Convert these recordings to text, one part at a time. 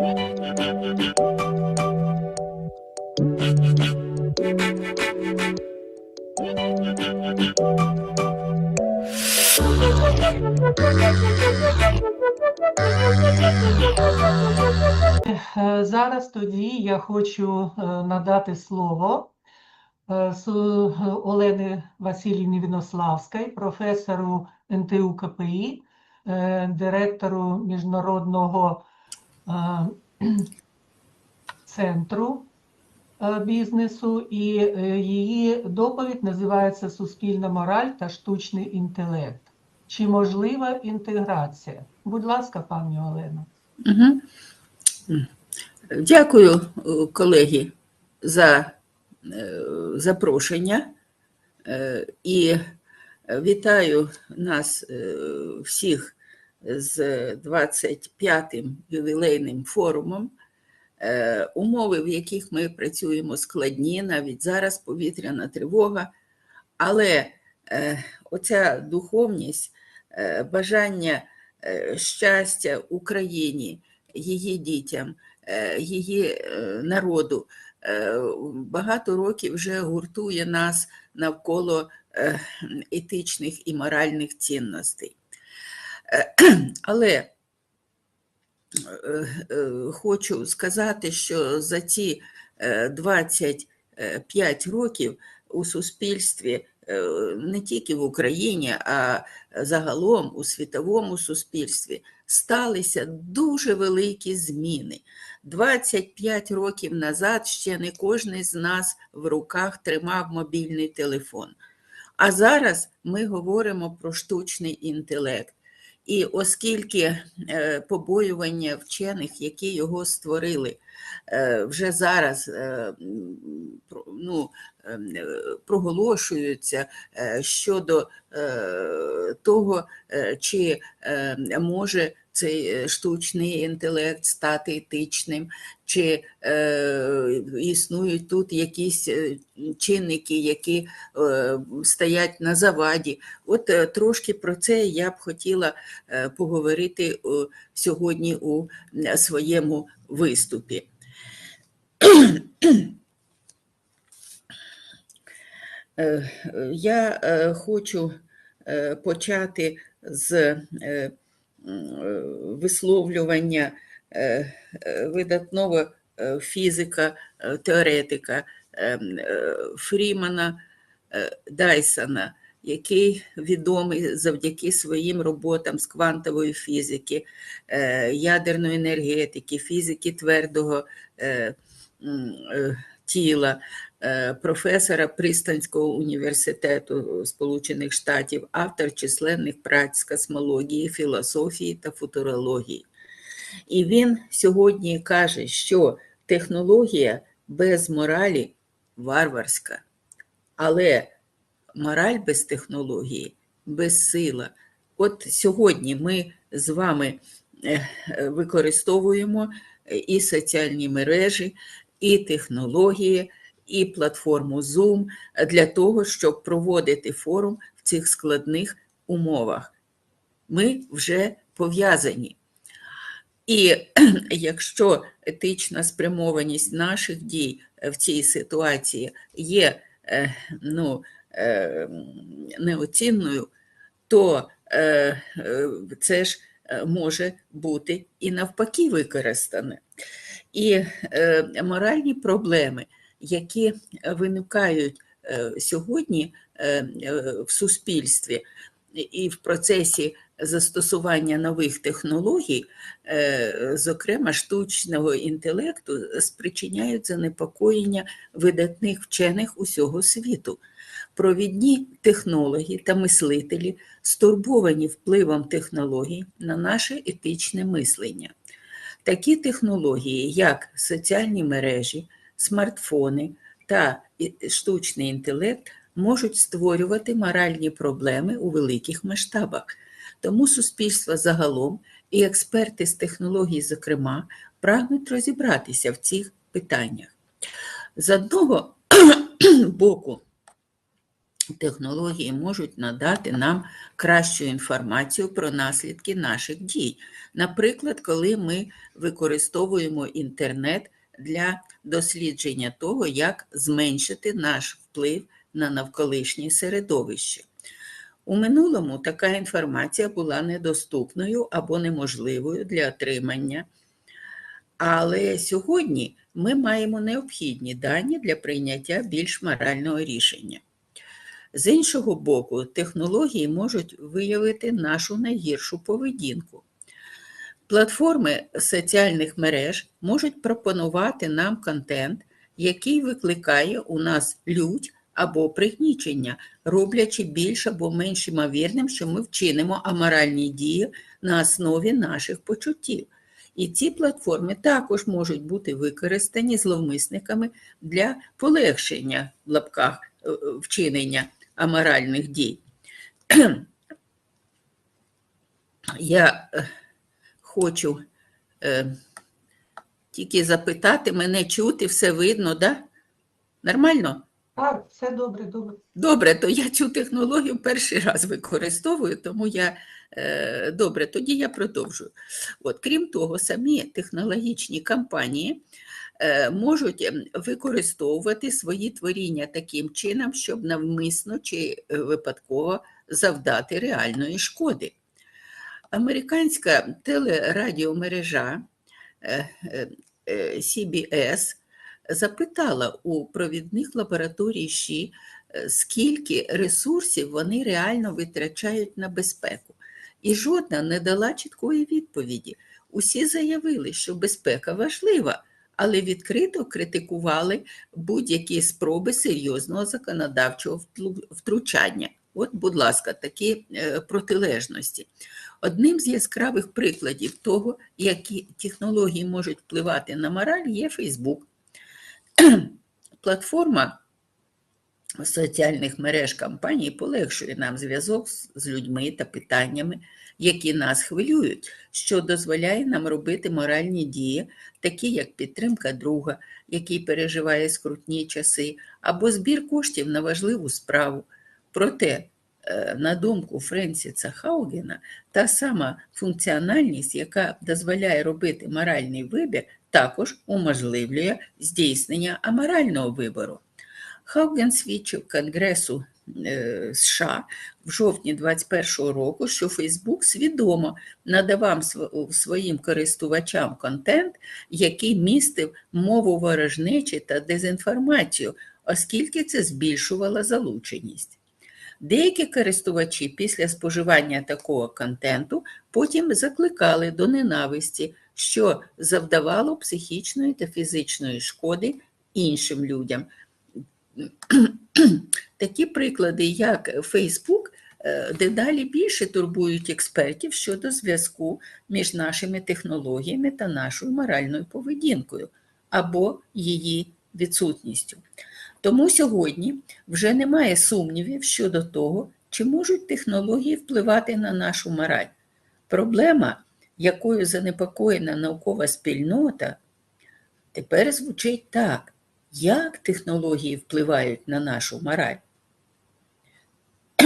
Е, Зараз тоді я хочу е, надати слово е, Олени Васильівні Вінославській, професору НТУ КПІ, директору міжнародного центру е, бізнесу, і е, її доповідь називається Суспільна мораль та штучний інтелект. Чи можлива інтеграція? Будь ласка, пані Олено. Угу. Дякую, колеги, за е, запрошення і вітаю нас всіх з 25-м ювілейним форумом. Е, Умови, в яких ми працюємо, складні, навіть зараз повітряна тривога, але е, оця духовність, е, бажання щастя Україні, її дітям, її народу багато років вже гуртує нас навколо етичних і моральних цінностей. Е, Але е, е, хочу сказати, що за ці е, 25 років у суспільстві, е, не тільки в Україні, а загалом у світовому суспільстві сталися дуже великі зміни. 25 років назад ще не кожен з нас в руках тримав мобільний телефон. А зараз ми говоримо про штучний інтелект. І оскільки е, побоювання вчених, які його створили, е, вже зараз ну, проголошуються щодо того, чи може цей е, штучний інтелект стати етичним, чи е, існують тут якісь е, чинники, які е, стоять на заваді. От е, трошки про це я б хотіла е, поговорити е, сьогодні у е, своєму виступі. Я хочу почати з висловлювання видатного фізика, теоретика Фрімана Дайсона, який відомий завдяки своїм роботам з квантової фізики, е, ядерної енергетики, фізики твердого е, е, тіла, професора Пристанського університету Сполучених Штатів, автор численних праць з космології, філософії та футурології. І він сьогодні каже, що технологія без моралі варварська, але мораль без технології безсила. От сьогодні ми з вами е, е, використовуємо е, і соціальні мережі, і технології, і платформу Zoom для того, щоб проводити форум в цих складних умовах. Ми вже пов'язані. І якщо етична спрямованість наших дій в цій ситуації є е, ну, е, неоцінною, то е, це ж може бути і навпаки використане. І моральні проблеми, які виникають е, сьогодні е, е, в суспільстві і в процесі застосування нових технологій, е, зокрема штучного інтелекту, спричиняють занепокоєння видатних вчених усього світу. Провідні технологи та мислителі стурбовані впливом технологій на наше етичне мислення. Такі технології, як соціальні мережі, смартфони та штучний інтелект, можуть створювати моральні проблеми у великих масштабах. Тому суспільство загалом і експерти з технологій, зокрема, прагнуть розібратися в цих питаннях. З одного боку, технології можуть надати нам кращу інформацію про наслідки наших дій. Наприклад, коли ми використовуємо інтернет для дослідження того, як зменшити наш вплив на навколишнє середовище. У минулому така інформація була недоступною або неможливою для отримання. Але сьогодні ми маємо необхідні дані для прийняття більш морального рішення. З іншого боку, технології можуть виявити нашу найгіршу поведінку. Платформи соціальних мереж можуть пропонувати нам контент, який викликає у нас лють або пригнічення, роблячи більш або менш ймовірним, що ми вчинимо аморальні дії на основі наших почуттів. І ці платформи також можуть бути використані зловмисниками для полегшення в лапках е, е, вчинення аморальних дій. Я е, хочу е, тільки запитати, мене чути, все видно, да? Нормально? Так, все добре, добре. Добре, то я цю технологію перший раз використовую, тому я е, добре, тоді я продовжую. От, крім того, самі технологічні компанії е, можуть ем, використовувати свої творіння таким чином, щоб навмисно чи е, випадково завдати реальної шкоди. Американська телерадіомережа е, е, е, CBS запитала у провідних лабораторій ШІ, скільки ресурсів вони реально витрачають на безпеку. І жодна не дала чіткої відповіді. Усі заявили, що безпека важлива, але відкрито критикували будь-які спроби серйозного законодавчого втручання. От, будь ласка, такі протилежності. Одним з яскравих прикладів того, які технології можуть впливати на мораль, є Фейсбук. Платформа соціальних мереж компаній полегшує нам зв'язок з- людьми та питаннями, які нас хвилюють, що дозволяє нам робити моральні дії, такі як підтримка друга, який переживає скрутні часи, або збір коштів на важливу справу. Проте, на думку Френсіса Хаугена, та сама функціональність, яка дозволяє робити моральний вибір, також уможливлює здійснення аморального вибору. Хауген свідчив Конгресу е, США в жовтні 2021 року, що Фейсбук свідомо надавав своїм користувачам контент, який містив мову ворожнечі та дезінформацію, оскільки це збільшувало залученість. Деякі користувачі після споживання такого контенту потім закликали до ненависті, що завдавало психічної та фізичної шкоди іншим людям. Такі приклади, як Facebook, е, дедалі більше турбують експертів щодо зв'язку між нашими технологіями та нашою моральною поведінкою або її відсутністю. Тому сьогодні вже немає сумнівів щодо того, чи можуть технології впливати на нашу мораль. Проблема, якою занепокоєна наукова спільнота, тепер звучить так: як технології впливають на нашу мораль?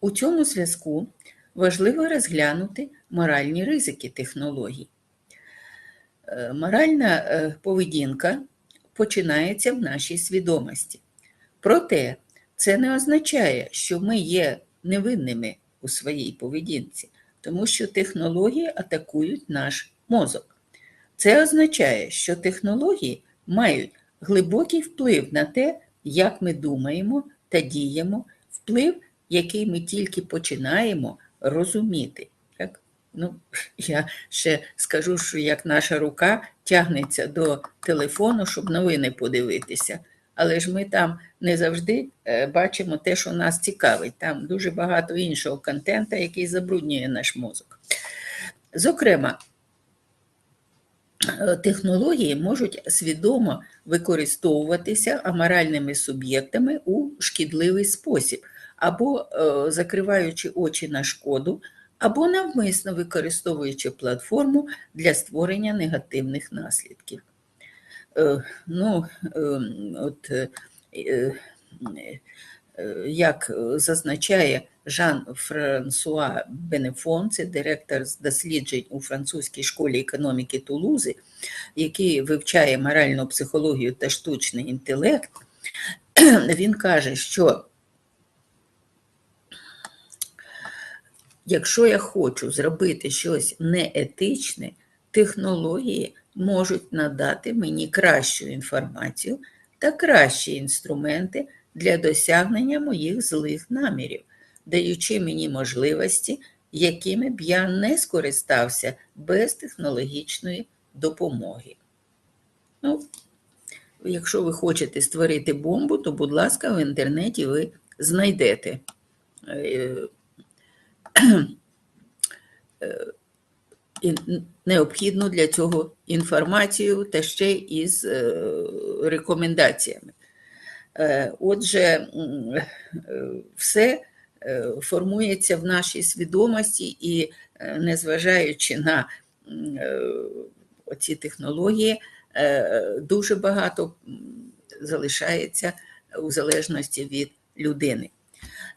У цьому зв'язку важливо розглянути моральні ризики технологій. Е, Моральна е, поведінка починається в нашій свідомості. Проте це не означає, що ми є невинними у своїй поведінці, тому що технології атакують наш мозок. Це означає, що технології мають глибокий вплив на те, як ми думаємо та діємо, вплив, який ми тільки починаємо розуміти. Ну, я ще скажу, що як наша рука тягнеться до телефону, щоб новини подивитися. Але ж ми там не завжди е, бачимо те, що нас цікавить. Там дуже багато іншого контента, який забруднює наш мозок. Зокрема, е, технології можуть свідомо використовуватися аморальними суб'єктами у шкідливий спосіб, або е, закриваючи очі на шкоду, або навмисно використовуючи платформу для створення негативних наслідків. Е, Ну, е, от, е, як зазначає Жан-Франсуа Бенефон, це директор з досліджень у французькій школі економіки Тулузи, який вивчає моральну психологію та штучний інтелект, він каже, що якщо я хочу зробити щось неетичне, технології можуть надати мені кращу інформацію та кращі інструменти для досягнення моїх злих намірів, даючи мені можливості, якими б я не скористався без технологічної допомоги. Ну, якщо ви хочете створити бомбу, то, будь ласка, в інтернеті ви знайдете е, необхідну для цього інформацію та ще із е, рекомендаціями. Е, Отже, е, все е, формується в нашій свідомості і, е, незважаючи на е, технології, е, дуже багато залишається у залежності від людини.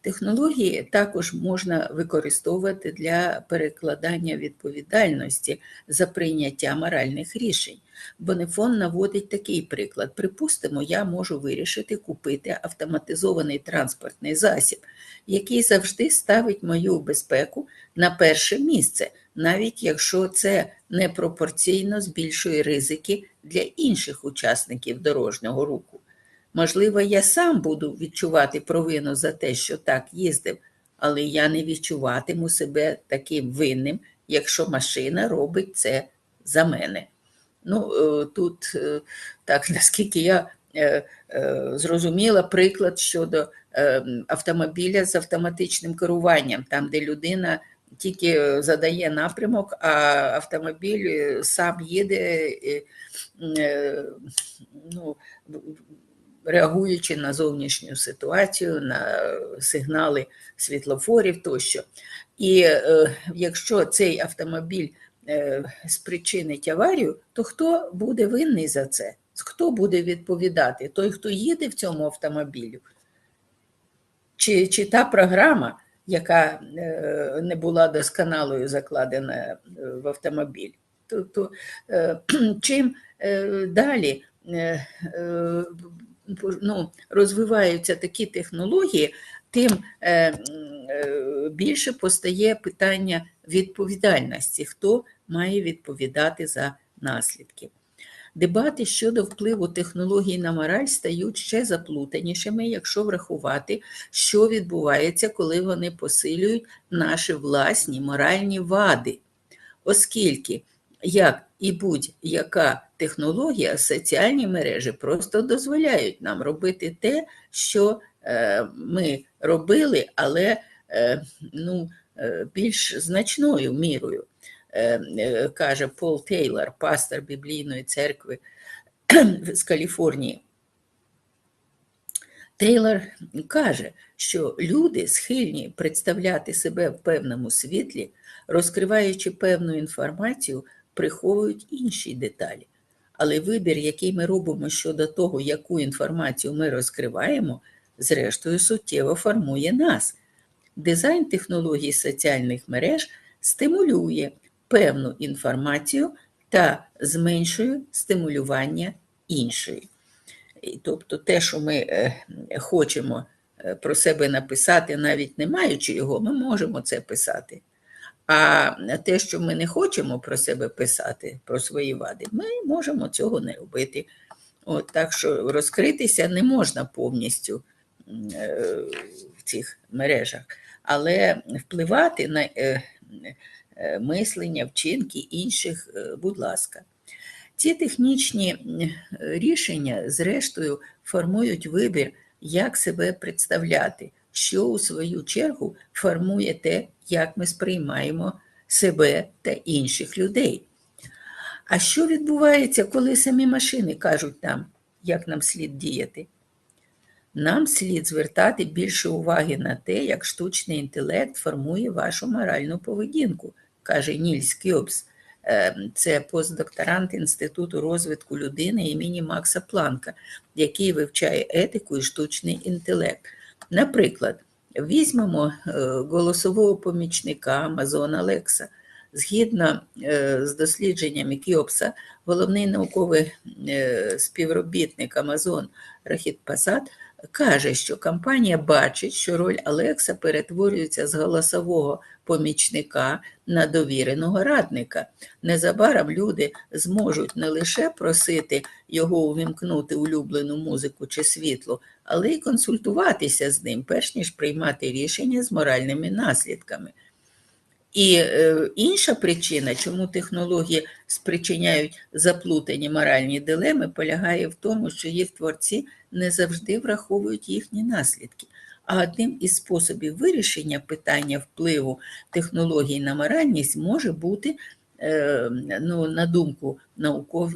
Технології також можна використовувати для перекладання відповідальності за прийняття моральних рішень. Бонефон наводить такий приклад: припустимо, я можу вирішити купити автоматизований транспортний засіб, який завжди ставить мою безпеку на перше місце, навіть якщо це непропорційно збільшує ризики для інших учасників дорожнього руху. Можливо, я сам буду відчувати провину за те, що так їздив, але я не відчуватиму себе таким винним, якщо машина робить це за мене. Ну, е, тут, е, так, наскільки я е, зрозуміла, приклад щодо автомобіля з автоматичним керуванням, там, де людина тільки задає напрямок, а автомобіль сам їде, ну, реагуючи на зовнішню ситуацію, на сигнали світлофорів тощо. І е, якщо цей автомобіль е, спричинить аварію, то хто буде винний за це? Хто буде відповідати? Той, хто їде в цьому автомобілю? Чи, чи та програма, яка е, не була досконалою закладена е, в автомобіль? Тобто, чим далі ну, розвиваються такі технології, тим е, е, більше постає питання відповідальності, хто має відповідати за наслідки. Дебати щодо впливу технологій на мораль стають ще заплутанішими, якщо врахувати, що відбувається, коли вони посилюють наші власні моральні вади, оскільки як і будь-яка технологія, соціальні мережі просто дозволяють нам робити те, що е, ми робили, але е, ну, е, більш значною мірою, каже Пол Тейлор, пастор біблійної церкви з Каліфорнії. Тейлор каже, що люди схильні представляти себе в певному світлі, розкриваючи певну інформацію, приховують інші деталі. Але вибір, який ми робимо щодо того, яку інформацію ми розкриваємо, зрештою суттєво формує нас. Дизайн технологій соціальних мереж стимулює певну інформацію та зменшує стимулювання іншої. Тобто те, що ми е, хочемо е, про себе написати, навіть не маючи його, ми можемо це писати. А те, що ми не хочемо про себе писати, про свої вади, ми можемо цього не робити. От, так що розкритися не можна повністю е, в цих мережах, але впливати на е, е, мислення, вчинки інших, будь ласка. Ці технічні рішення, зрештою, формують вибір, як себе представляти, що у свою чергу формує те, як ми сприймаємо себе та інших людей. А що відбувається, коли самі машини кажуть нам, як нам слід діяти? Нам слід звертати більше уваги на те, як штучний інтелект формує вашу моральну поведінку, каже Нільс Кьобс. Е, Це постдокторант Інституту розвитку людини імені Макса Планка, який вивчає етику і штучний інтелект. Наприклад, візьмемо е, голосового помічника Amazon Alexa. Згідно е, з дослідженнями Кіопса, головний науковий е, співробітник Amazon Рахіт Пасад каже, що компанія бачить, що роль Алекса перетворюється з голосового помічника на довіреного радника. Незабаром люди зможуть не лише просити його увімкнути улюблену музику чи світло, але й консультуватися з ним, перш ніж приймати рішення з моральними наслідками. І е, інша причина, чому технології спричиняють заплутані моральні дилеми, полягає в тому, що їх творці не завжди враховують їхні наслідки. А одним із способів вирішення питання впливу технологій на моральність може бути, е, ну, на думку науков,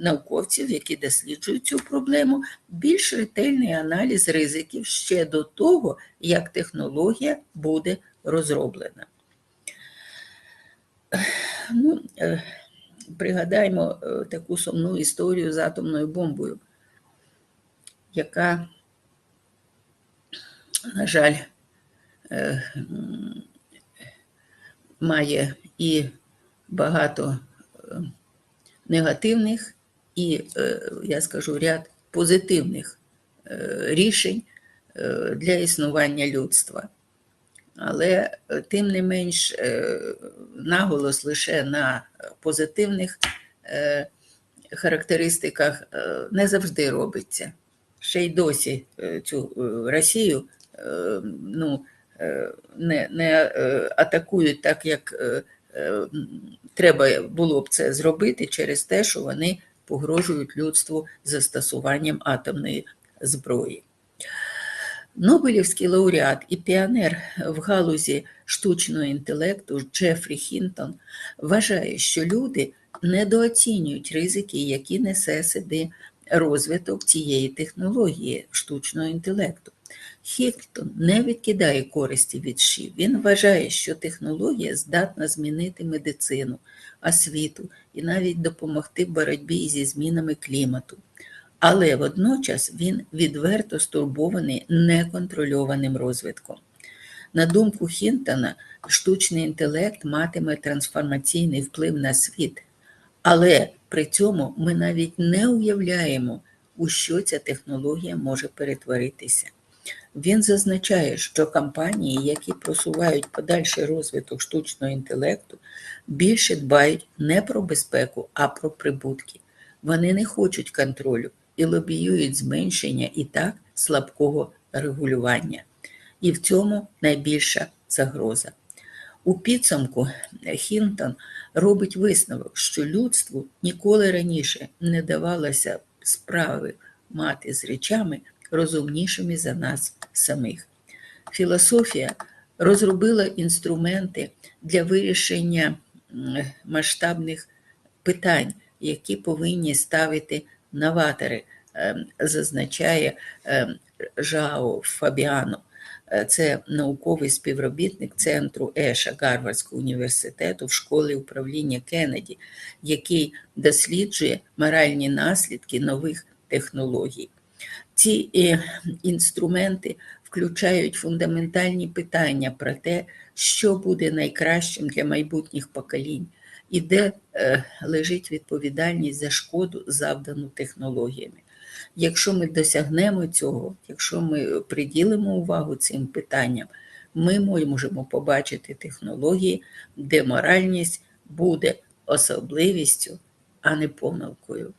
науковців, які досліджують цю проблему, більш ретельний аналіз ризиків ще до того, як технологія буде розроблена. Ну, е, пригадаймо е, таку сумну історію з атомною бомбою, яка, на жаль, е, має і багато негативних, і, я скажу, ряд позитивних рішень для існування людства. Але е, тим не менш е, наголос лише на позитивних е, характеристиках не завжди робиться. Ще й досі цю Росію ну, не, не атакують так, як треба було б це зробити через те, що вони погрожують людству застосуванням атомної зброї. Нобелівський лауреат і піонер в галузі штучного інтелекту Джефрі Хінтон вважає, що люди недооцінюють ризики, які несе собі розвиток цієї технології штучного інтелекту. Хінтон не відкидає користі від ШІ. Він вважає, що технологія здатна змінити медицину, освіту і навіть допомогти боротьбі зі змінами клімату. Але водночас він відверто стурбований неконтрольованим розвитком. На думку Хінтона, штучний інтелект матиме трансформаційний вплив на світ, але при цьому ми навіть не уявляємо, у що ця технологія може перетворитися. Він зазначає, що компанії, які просувають подальший розвиток штучного інтелекту, більше дбають не про безпеку, а про прибутки. Вони не хочуть контролю і лобіюють зменшення і так слабкого регулювання. І в цьому найбільша загроза. У підсумку Хінтон робить висновок, що людству ніколи раніше не давалося справи мати з речами розумнішими за нас самих. Філософія розробила інструменти для вирішення масштабних питань, які повинні ставити новатори, ем, зазначає ем, Жао Фабіано. Е, Це науковий співробітник центру Еша Гарвардського університету в школі управління Кеннеді, який досліджує моральні наслідки нових технологій. Ці е, інструменти включають фундаментальні питання про те, що буде найкращим для майбутніх поколінь, і де е, лежить відповідальність за шкоду, завдану технологіями. Якщо ми досягнемо цього, якщо ми приділимо увагу цим питанням, ми можемо побачити технології, де моральність буде особливістю, а не помилкою.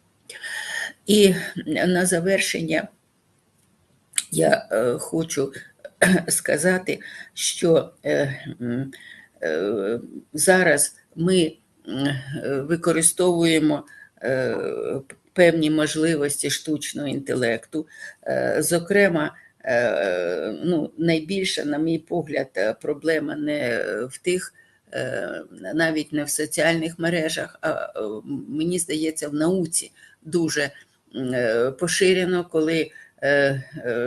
І на завершення я е, хочу сказати, що е, м, е, зараз ми використовуємо е, певні можливості штучного інтелекту. Е, Зокрема, е, ну, найбільша, на мій погляд, проблема не в тих, навіть не в соціальних мережах, а мені здається, в науці дуже поширено, коли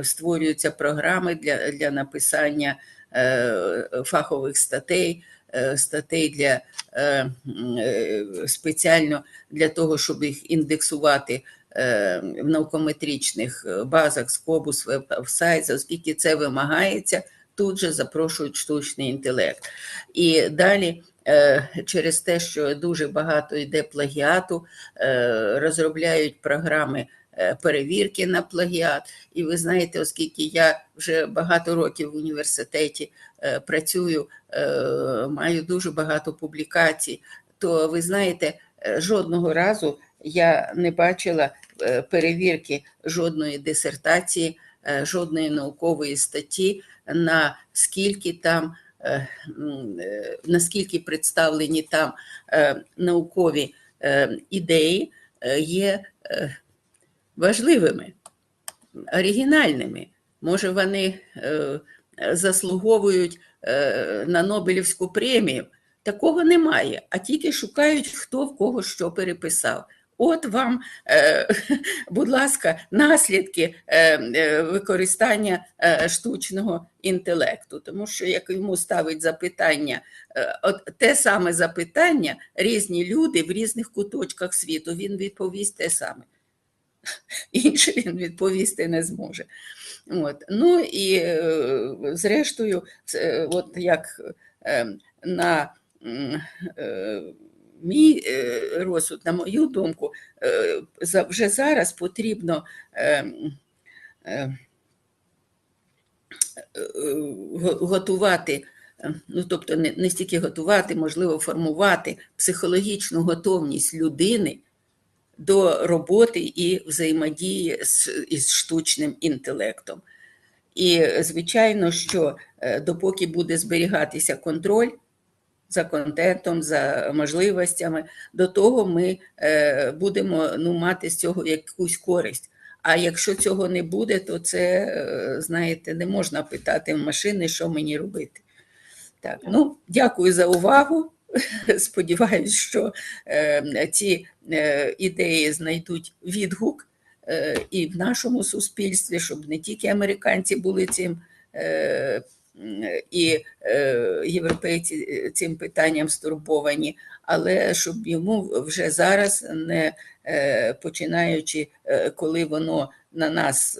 створюються програми для, для написання фахових статей, статей для е, е, спеціально для того, щоб їх індексувати е, в наукометричних е, базах Web of оскільки це вимагається, тут же запрошують штучний інтелект. І далі е, через те, що дуже багато йде плагіату, е, розробляють програми е, перевірки на плагіат. І ви знаєте, оскільки я вже багато років в університеті е, працюю, е, маю дуже багато публікацій, то ви знаєте, е, жодного разу я не бачила е, перевірки жодної дисертації, е, жодної наукової статті, на скільки там, е, е, наскільки представлені там е, наукові е, ідеї е, є е, важливими, оригінальними. Може, вони е, заслуговують е, на Нобелівську премію. Такого немає, а тільки шукають, хто в кого що переписав. От вам, е, будь ласка, наслідки використання штучного інтелекту, тому що як йому ставить запитання, от те саме запитання, різні люди в різних куточках світу, він відповість те саме. Інше він відповісти не зможе. От. Ну і е, зрештою, от як е, на е, мій розсуд, на мою думку, вже зараз потрібно готувати, ну тобто не стільки готувати, можливо, формувати психологічну готовність людини до роботи і взаємодії з, із штучним інтелектом. І, звичайно, що е, допоки буде зберігатися контроль за контентом, за можливостями, до того ми е, будемо ну, мати з цього якусь користь. А якщо цього не буде, то це, е, знаєте, не можна питати в машини, що мені робити. Так, ну, дякую за увагу. Сподіваюсь, що е, ці е, ідеї знайдуть відгук е, і в нашому суспільстві, щоб не тільки американці були цим і європейці цим питанням стурбовані, але щоб йому вже зараз, не починаючи, коли воно на нас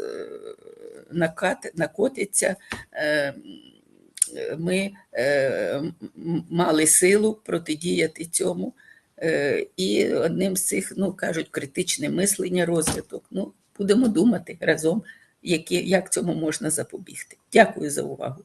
накат, накотиться, ми е, мали силу протидіяти цьому. Е, І одним з цих, ну кажуть, критичне мислення, розвиток. Ну, будемо думати разом, як цьому можна запобігти. Дякую за увагу.